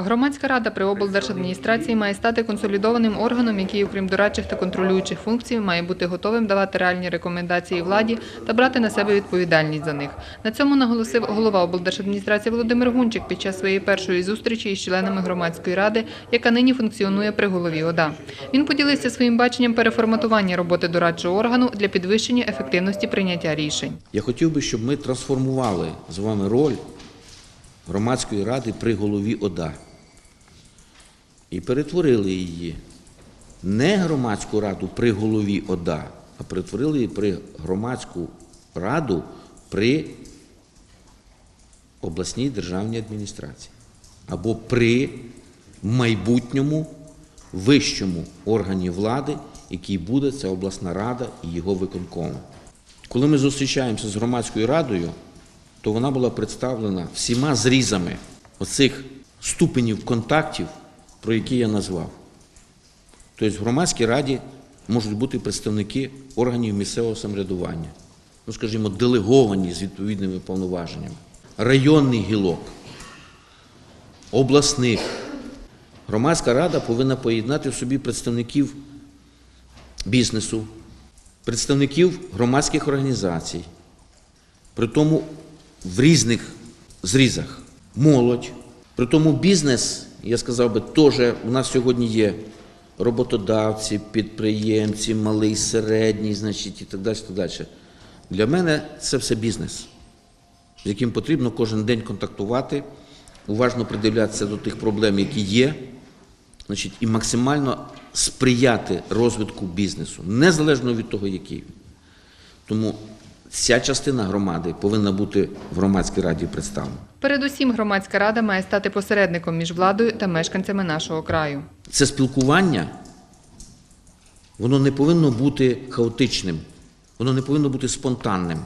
Громадська рада при облдержадміністрації має стати консолідованим органом, який, окрім дорадчих та контролюючих функцій, має бути готовим давати реальні рекомендації владі та брати на себе відповідальність за них. На цьому наголосив голова облдержадміністрації Володимир Гунчик під час своєї першої зустрічі із членами громадської ради, яка нині функціонує при голові ОДА. Він поділився своїм баченням переформатування роботи дорадчого органу для підвищення ефективності прийняття рішень. Я хотів би, щоб ми трансформували з вами роль громадської ради при голові ОДА і перетворили її не громадську раду при голові ОДА, а перетворили її при громадську раду при обласній державній адміністрації або при майбутньому вищому органі влади, який буде це обласна рада і його виконком. Коли ми зустрічаємося з громадською радою, то вона була представлена всіма зрізами оцих ступенів контактів, про які я назвав. Тобто в громадській раді можуть бути представники органів місцевого самоврядування, ну, скажімо, делеговані з відповідними повноваженнями, районний гілок, обласних. Громадська рада повинна поєднати в собі представників бізнесу, представників громадських організацій, при тому в різних зрізах. Молодь, при тому бізнес, я сказав би, теж у нас сьогодні є роботодавці, підприємці, малий, середній, значить, і так далі. Так далі. Для мене це все бізнес, з яким потрібно кожен день контактувати, уважно придивлятися до тих проблем, які є, значить, і максимально сприяти розвитку бізнесу, незалежно від того, який. Тому ця частина громади повинна бути в громадській раді представлена. Передусім, громадська рада має стати посередником між владою та мешканцями нашого краю. Це спілкування, воно не повинно бути хаотичним, воно не повинно бути спонтанним.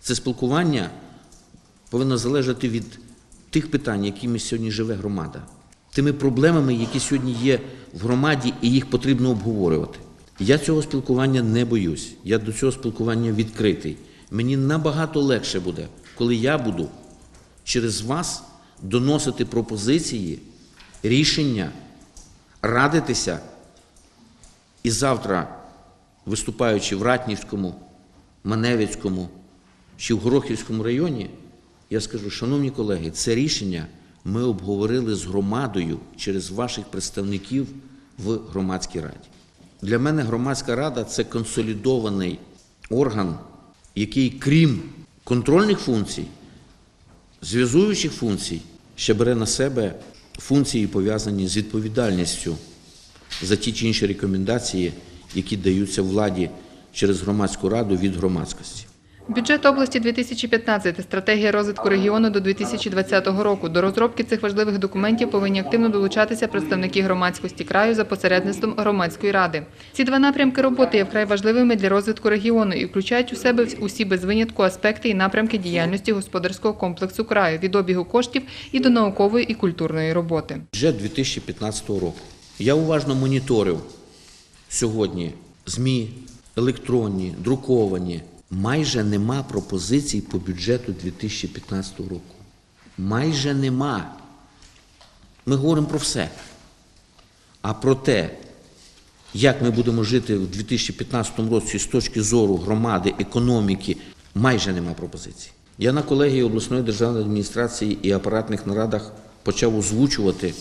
Це спілкування повинно залежати від тих питань, якими сьогодні живе громада, тими проблемами, які сьогодні є в громаді, і їх потрібно обговорювати. Я цього спілкування не боюсь. Я до цього спілкування відкритий. Мені набагато легше буде, коли я буду через вас доносити пропозиції, рішення, радитися. І завтра, виступаючи в Ратнівському, Маневицькому чи в Горохівському районі, я скажу, шановні колеги, це рішення ми обговорили з громадою через ваших представників в громадській раді. Для мене громадська рада це консолідований орган, який, крім контрольних функцій, зв'язуючих функцій, ще бере на себе функції, пов'язані з відповідальністю за ті чи інші рекомендації, які даються владі через громадську раду від громадськості. Бюджет області 2015, стратегія розвитку регіону до 2020 року. До розробки цих важливих документів повинні активно долучатися представники громадськості краю за посередництвом громадської ради. Ці два напрямки роботи є вкрай важливими для розвитку регіону і включають у себе усі без винятку аспекти і напрямки діяльності господарського комплексу краю від обігу коштів і до наукової і культурної роботи. Бюджет 2015 року. Я уважно моніторив сьогодні ЗМІ, електронні, друковані. Майже нема пропозицій по бюджету 2015 року. Майже нема. Ми говоримо про все. А про те, як ми будемо жити в 2015 році з точки зору громади, економіки, майже нема пропозицій. Я на колегії обласної державної адміністрації і апаратних нарадах почав озвучувати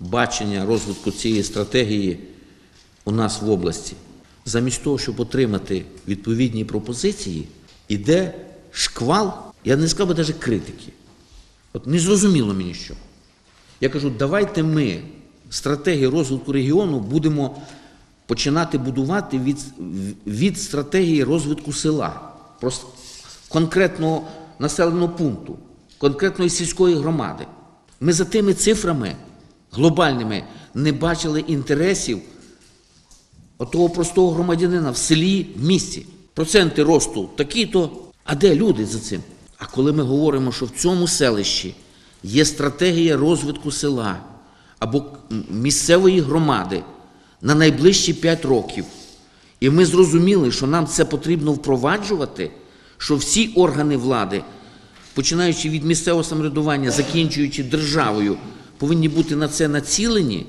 бачення розвитку цієї стратегії у нас в області. Замість того, щоб отримати відповідні пропозиції, іде шквал, я не сказав би навіть критики. От не зрозуміло мені що. Я кажу, давайте ми стратегію розвитку регіону будемо починати будувати від, від стратегії розвитку села, просто конкретного населеного пункту, конкретної сільської громади. Ми за тими цифрами глобальними не бачили інтересів отого простого громадянина в селі, в місті. Проценти росту такі-то. А де люди за цим? А коли ми говоримо, що в цьому селищі є стратегія розвитку села або місцевої громади на найближчі 5 років, і ми зрозуміли, що нам це потрібно впроваджувати, що всі органи влади, починаючи від місцевого самоврядування, закінчуючи державою, повинні бути на це націлені,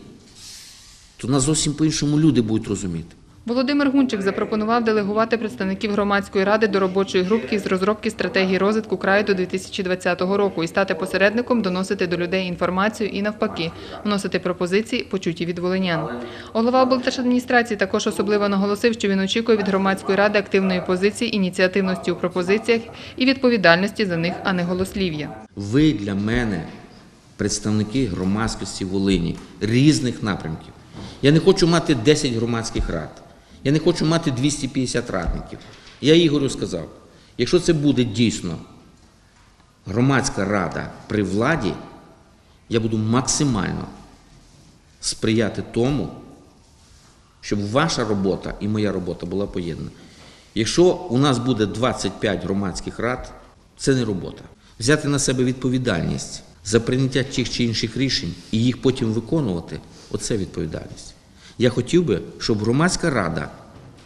то нас зовсім по-іншому люди будуть розуміти. Володимир Гунчик запропонував делегувати представників громадської ради до робочої групки з розробки стратегії розвитку краю до 2020 року і стати посередником, доносити до людей інформацію і навпаки, вносити пропозиції, почуті від волинян. Голова облдержадміністрації також особливо наголосив, що він очікує від громадської ради активної позиції, ініціативності у пропозиціях і відповідальності за них, а не голослів'я. Ви для мене представники громадськості Волині різних напрямків. Я не хочу мати 10 громадських рад. Я не хочу мати 250 радників. Я Ігорю сказав, якщо це буде дійсно громадська рада при владі, я буду максимально сприяти тому, щоб ваша робота і моя робота була поєднана. Якщо у нас буде 25 громадських рад, це не робота. Взяти на себе відповідальність за прийняття тих чи інших рішень і їх потім виконувати оце відповідальність. Я хотів би, щоб громадська рада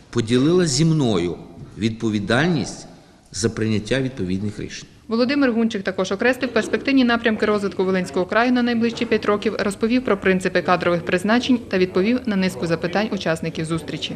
поділила зі мною відповідальність за прийняття відповідних рішень. Володимир Гунчик також окреслив перспективні напрямки розвитку Волинського краю на найближчі п'ять років, розповів про принципи кадрових призначень та відповів на низку запитань учасників зустрічі.